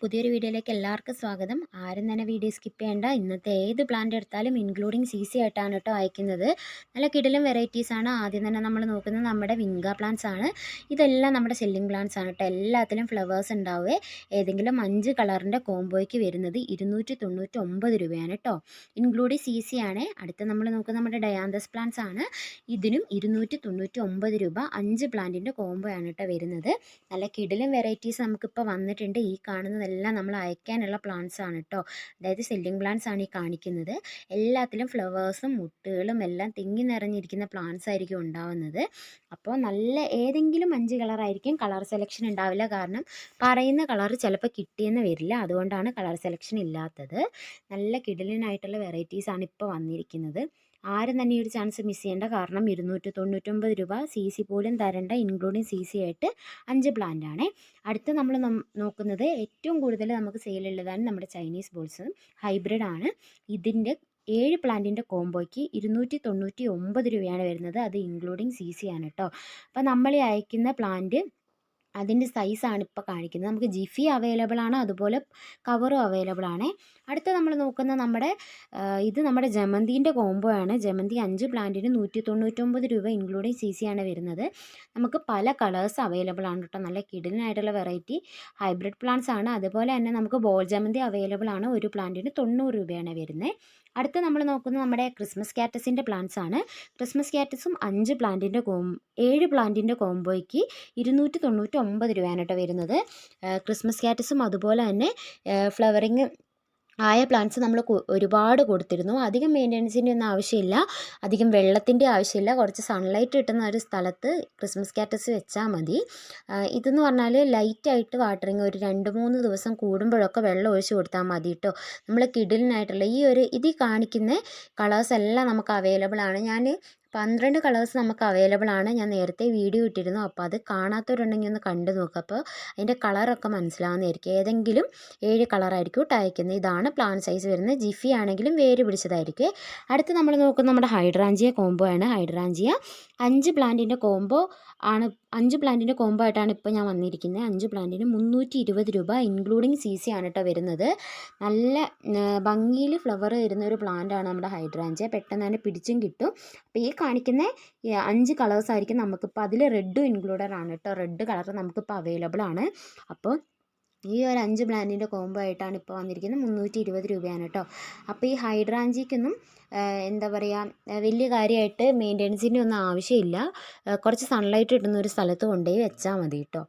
പുതിയൊരു വീഡിയോയിലേക്ക് എല്ലാവർക്കും സ്വാഗതം. ആരും തന്നെ വീഡിയോ സ്കിപ്പ് ചെയ്യേണ്ട. ഇന്നത്തെ ഏത് പ്ലാന്റ് എടുത്താലും ഇൻക്ലൂഡിങ് സി സി ആയിട്ടാണ് കേട്ടോ അയക്കുന്നത്. നല്ല കിടലും വെറൈറ്റീസ് ആണ്. ആദ്യം തന്നെ നമ്മൾ നോക്കുന്നത് നമ്മുടെ വിങ്ക പ്ലാന്റ്സ് ആണ്. ഇതെല്ലാം നമ്മുടെ സെല്ലിംഗ് പ്ലാന്റ്സ് ആണ് കേട്ടോ. എല്ലാത്തിലും ഫ്ലവേഴ്സ് ഉണ്ടാവുക ഏതെങ്കിലും അഞ്ച് കളറിന്റെ കോംബോയ്ക്ക് വരുന്നത് ഇരുന്നൂറ്റി തൊണ്ണൂറ്റി ഒമ്പത് രൂപയാണ് കേട്ടോ. ഇൻക്ലൂഡിങ് സി സി ആണ്. അടുത്ത നമ്മൾ നോക്കുന്നത് നമ്മുടെ ഡയാന്തസ് പ്ലാന്റ്സ് ആണ്. ഇതിനും ഇരുന്നൂറ്റി തൊണ്ണൂറ്റി ഒമ്പത് രൂപ അഞ്ച് പ്ലാന്റിന്റെ കോംബോ ആണ് കേട്ടോ വരുന്നത്. നല്ല കിടലും വെറൈറ്റീസ് നമുക്കിപ്പോൾ വന്നിട്ടുണ്ട്. ഈ കാണുന്നതെല്ലാം നമ്മൾ അയക്കാനുള്ള പ്ലാന്റ്സ് ആണ് കേട്ടോ അതായത് സെല്ലിംഗ് പ്ലാന്റ്സ് ആണ് ഈ കാണിക്കുന്നത്. എല്ലാത്തിലും ഫ്ലവേഴ്സും മുട്ടുകളും എല്ലാം തിങ്ങി നിറഞ്ഞിരിക്കുന്ന പ്ലാന്റ്സ് ആയിരിക്കും ഉണ്ടാവുന്നത്. അപ്പോൾ നല്ല ഏതെങ്കിലും അഞ്ച് കളറായിരിക്കും കളർ സെലക്ഷൻ ഉണ്ടാവില്ല. കാരണം പറയുന്ന കളർ ചിലപ്പോൾ കിട്ടിയെന്ന് വരില്ല. അതുകൊണ്ടാണ് കളർ സെലക്ഷൻ ഇല്ലാത്തത്. നല്ല കിടലിനായിട്ടുള്ള വെറൈറ്റീസ് ആണ് ഇപ്പോൾ വന്നിരിക്കുന്നത്. ആരും തന്നെ ഈ ഒരു ചാൻസ് മിസ് ചെയ്യേണ്ട. കാരണം ഇരുന്നൂറ്റി തൊണ്ണൂറ്റൊമ്പത് രൂപ സി സി പോലും തരേണ്ട ഇൻക്ലൂഡിങ് സി സി ആയിട്ട് അഞ്ച് പ്ലാന്റ് ആണ്. അടുത്ത് നമ്മൾ നോക്കുന്നത് ഏറ്റവും കൂടുതൽ നമുക്ക് സെയിലുള്ളതാണ് നമ്മുടെ ചൈനീസ് ബോൾസ് ഹൈബ്രിഡ് ആണ്. ഇതിന്റെ ഏഴ് പ്ലാന്റിന്റെ കോംബോയ്ക്ക് ഇരുന്നൂറ്റി തൊണ്ണൂറ്റി ഒമ്പത് രൂപയാണ് വരുന്നത്. അത് ഇൻക്ലൂഡിങ് സി സി ആണ് കേട്ടോ അപ്പോൾ നമ്മൾ അയക്കുന്ന പ്ലാന്റ് അതിന്റെ സൈസാണ് ഇപ്പോൾ കാണിക്കുന്നത്. നമുക്ക് ജിഫി അവൈലബിൾ ആണ് അതുപോലെ കവറും അവൈലബിൾ ആണ്. അടുത്ത നമ്മൾ നോക്കുന്ന നമ്മുടെ ഇത് നമ്മുടെ ജമന്തിന്റെ കോംബോ ആണ്. ജമന്തി അഞ്ച് പ്ലാന്റിന് നൂറ്റി തൊണ്ണൂറ്റൊമ്പത് രൂപ ഇൻക്ലൂഡിങ് സി സി ആണ് വരുന്നത്. നമുക്ക് പല കളേഴ്സ് അവൈലബിൾ ആണ് കേട്ടോ. നല്ല കിടിലിനായിട്ടുള്ള വെറൈറ്റി ഹൈബ്രിഡ് പ്ലാന്റ്സ് ആണ്. അതുപോലെ തന്നെ നമുക്ക് ബോൾ ജമന്തി അവൈലബിൾ ആണ്. ഒരു പ്ലാന്റിന് തൊണ്ണൂറ് രൂപയാണ് വരുന്നത്. അടുത്ത നമ്മൾ നോക്കുന്നത് നമ്മുടെ ക്രിസ്മസ് കാറ്റസിന്റെ പ്ലാന്റ്സ് ആണ്. ക്രിസ്മസ് കാറ്റസും അഞ്ച് പ്ലാന്റിന്റെ കോം ഏഴ് പ്ലാന്റിന്റെ കോംബോയ്ക്ക് ഇരുന്നൂറ്റി തൊണ്ണൂറ്റി ഒമ്പത് രൂപയാണ് കേട്ടോ വരുന്നത് ക്രിസ്മസ് കാറ്റസും അതുപോലെ തന്നെ ഫ്ലവറിങ് ആയ പ്ലാന്റ്സ് നമ്മൾ ഒരുപാട് കൊടുത്തിരുന്നു. അധികം മെയിന്റനൻസിന്റെ ഒന്നും ആവശ്യമില്ല. അധികം വെള്ളത്തിന്റെ ആവശ്യമില്ല. കുറച്ച് സൺലൈറ്റ് കിട്ടുന്ന ഒരു സ്ഥലത്ത് ക്രിസ്മസ് കാറ്റസ് വെച്ചാൽ മതി. ഇതെന്ന് പറഞ്ഞാൽ ലൈറ്റായിട്ട് വാട്ടറിങ് ഒരു രണ്ട് മൂന്ന് ദിവസം കൂടുമ്പോഴൊക്കെ വെള്ളം ഒഴിച്ച് കൊടുത്താൽ മതി കേട്ടോ നമ്മൾ കിഡിലിനായിട്ടുള്ള ഈ ഒരു ഇതിൽ കാണിക്കുന്ന കളേഴ്സ് എല്ലാം നമുക്ക് അവൈലബിൾ ആണ്. ഞാൻ പന്ത്രണ്ട് കളേഴ്സ് നമുക്ക് അവൈലബിൾ ആണ്. ഞാൻ നേരത്തെ വീഡിയോ ഇട്ടിരുന്നു. അപ്പോൾ അത് കാണാത്തവരുണ്ടെങ്കിൽ ഒന്ന് കണ്ടു നോക്കുക അപ്പോൾ അതിന്റെ കളറൊക്കെ മനസ്സിലാവുന്നതായിരിക്കും. ഏതെങ്കിലും ഏഴ് കളറായിരിക്കും ടയക്കുന്നത് ഇതാണ് പ്ലാൻ സൈസ് വരുന്നത്. ജിഫി ആണെങ്കിലും വേര് പിടിച്ചതായിരിക്കും. അടുത്ത് നമ്മൾ നോക്കുന്നത് നമ്മുടെ ഹൈഡ്രാഞ്ചിയ കോംബോ ആണ്. ഹൈഡ്രാഞ്ചിയ അഞ്ച് പ്ലാന്റിന്റെ കോംബോ ആണ്. അഞ്ച് പ്ലാന്റിന്റെ കോംബോ ആയിട്ടാണ് ഇപ്പോൾ ഞാൻ വന്നിരിക്കുന്നത്. അഞ്ച് പ്ലാന്റിന് മുന്നൂറ്റി ഇരുപത് രൂപ ഇൻക്ലൂഡിങ് സി സി ആണ് കേട്ടോ വരുന്നത്. നല്ല ഭംഗിയിൽ ഫ്ലവർ വരുന്ന ഒരു പ്ലാന്റ് ആണ് നമ്മുടെ ഹൈഡ്രാഞ്ചിയ. പെട്ടെന്ന് തന്നെ പിടിച്ചും കിട്ടും. അപ്പോൾ ഈ കാണിക്കുന്ന അഞ്ച് കളേഴ്സ് ആയിരിക്കും നമുക്കിപ്പോൾ അതിൽ റെഡും ഇൻക്ലൂഡഡ് ആണ് കേട്ടോ റെഡ് കളർ നമുക്കിപ്പോൾ അവൈലബിൾ ആണ്. അപ്പോൾ ഈ ഒരു അഞ്ച് ബ്രാൻഡിന്റെ കോംബോ ആയിട്ടാണ് ഇപ്പോൾ വന്നിരിക്കുന്നത്. മുന്നൂറ്റി ഇരുപത് രൂപയാണ് കേട്ടോ അപ്പോൾ ഈ ഹൈഡ്രാഞ്ചിക്കൊന്നും എന്താ പറയുക വലിയ കാര്യമായിട്ട് മെയിന്റെനൻസിന്റെ ഒന്നും ആവശ്യമില്ല. കുറച്ച് സൺലൈറ്റ് കിട്ടുന്ന ഒരു സ്ഥലത്ത് കൊണ്ടുപോയി വെച്ചാൽ മതി കേട്ടോ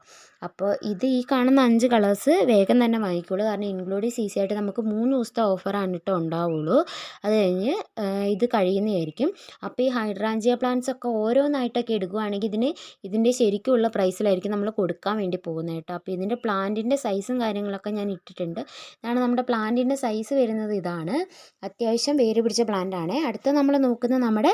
അപ്പോൾ ഇത് ഈ കാണുന്ന അഞ്ച് കളേഴ്സ് വേഗം തന്നെ വാങ്ങിക്കോളൂ. കാരണം ഇൻക്ലൂഡ് സി സി ആയിട്ട് നമുക്ക് മൂന്ന് ദിവസത്തെ ഓഫറാണ് കേട്ടോ ഉണ്ടാവുള്ളൂ. അത് കഴിഞ്ഞ് ഇത് കഴിയുന്നതായിരിക്കും. അപ്പോൾ ഈ ഹൈഡ്രാഞ്ചിയ പ്ലാന്റ്സ് ഒക്കെ ഓരോന്നായിട്ടൊക്കെ എടുക്കുകയാണെങ്കിൽ ഇതിന് ഇതിന്റെ ശരിക്കുള്ള പ്രൈസിലായിരിക്കും നമ്മൾ കൊടുക്കാൻ വേണ്ടി പോകുന്നത് കേട്ടോ അപ്പോൾ ഇതിന്റെ പ്ലാന്റിന്റെ സൈസും കാര്യങ്ങളൊക്കെ ഞാൻ ഇട്ടിട്ടുണ്ട്. ഇതാണ് നമ്മുടെ പ്ലാന്റിന്റെ സൈസ് വരുന്നത് ഇതാണ്. അത്യാവശ്യം വേര് പിടിച്ച പ്ലാന്റ് ആണ് അടുത്ത നമ്മൾ നോക്കുന്ന നമ്മുടെ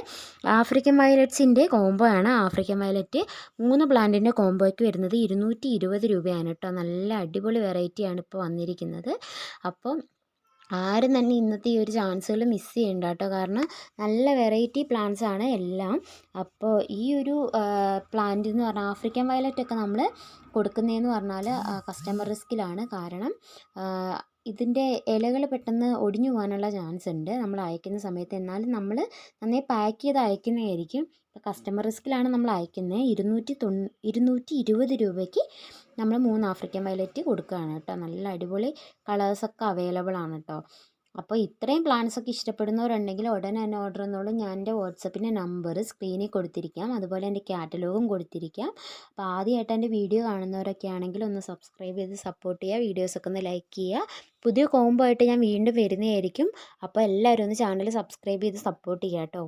ആഫ്രിക്കൻ വയലറ്റ്സിന്റെ കോംബോ ആണ്. ആഫ്രിക്കൻ വയലറ്റ് മൂന്ന് പ്ലാന്റിന്റെ കോംബോയ്ക്ക് വരുന്നത് ഇരുന്നൂറ്റി ഇരുപത് രൂപയാണ് കേട്ടോ. നല്ല അടിപൊളി വെറൈറ്റിയാണ് ഇപ്പോൾ വന്നിരിക്കുന്നത്. അപ്പം ആരും തന്നെ ഇന്നത്തെ ഈ ഒരു ചാൻസുകൾ മിസ് ചെയ്യണ്ട കേട്ടോ. കാരണം നല്ല വെറൈറ്റി പ്ലാന്റ്സ് ആണ് എല്ലാം. അപ്പോൾ ഈ ഒരു പ്ലാന്റ് എന്ന് പറഞ്ഞാൽ ആഫ്രിക്കൻ വയലറ്റ് ഒക്കെ നമ്മൾ കൊടുക്കുന്നതെന്ന് പറഞ്ഞാൽ കസ്റ്റമർ റിസ്കിലാണ് കാരണം ഇതിന്റെ ഇലകൾ പെട്ടെന്ന് ഒടിഞ്ഞു പോകാനുള്ള ചാൻസ് ഉണ്ട്. നമ്മൾ അയക്കുന്ന സമയത്ത് എന്നാലും നമ്മൾ നന്നായി പാക്ക് ചെയ്ത് അയക്കുന്നതായിരിക്കും. ഇപ്പോൾ കസ്റ്റമർ റിസ്കിലാണ് നമ്മൾ അയക്കുന്നത്. ഇരുന്നൂറ്റി തൊണ്ണൂ ഇരുന്നൂറ്റി ഇരുപത് രൂപയ്ക്ക് നമ്മൾ മൂന്ന് ആഫ്രിക്കൻ വയലറ്റ് കൊടുക്കുകയാണ് കേട്ടോ. നല്ല അടിപൊളി കളേഴ്സൊക്കെ അവൈലബിൾ ആണ് കേട്ടോ. അപ്പോൾ ഇത്രയും പ്ലാൻസ് ഒക്കെ ഇഷ്ടപ്പെടുന്നവരുണ്ടെങ്കിൽ ഉടനെ തന്നെ ഓർഡർ തന്നോളൂ ഞാൻ എന്റെ വാട്സപ്പിന്റെ നമ്പർ സ്ക്രീനിൽ കൊടുത്തിരിക്കാം. അതുപോലെ എന്റെ കാറ്റലോഗും കൊടുത്തിരിക്കാം. അപ്പോൾ ആദ്യമായിട്ട് എന്റെ വീഡിയോ കാണുന്നവരൊക്കെ ആണെങ്കിൽ ഒന്ന് സബ്സ്ക്രൈബ് ചെയ്ത് സപ്പോർട്ട് ചെയ്യുക. വീഡിയോസൊക്കെ ഒന്ന് ലൈക്ക് ചെയ്യുക. പുതിയ കോംബോ ആയിട്ട് ഞാൻ വീണ്ടും വരുന്നതായിരിക്കും. അപ്പോൾ എല്ലാവരും ഒന്ന് ചാനൽ സബ്സ്ക്രൈബ് ചെയ്ത് സപ്പോർട്ട് ചെയ്യാം കേട്ടോ.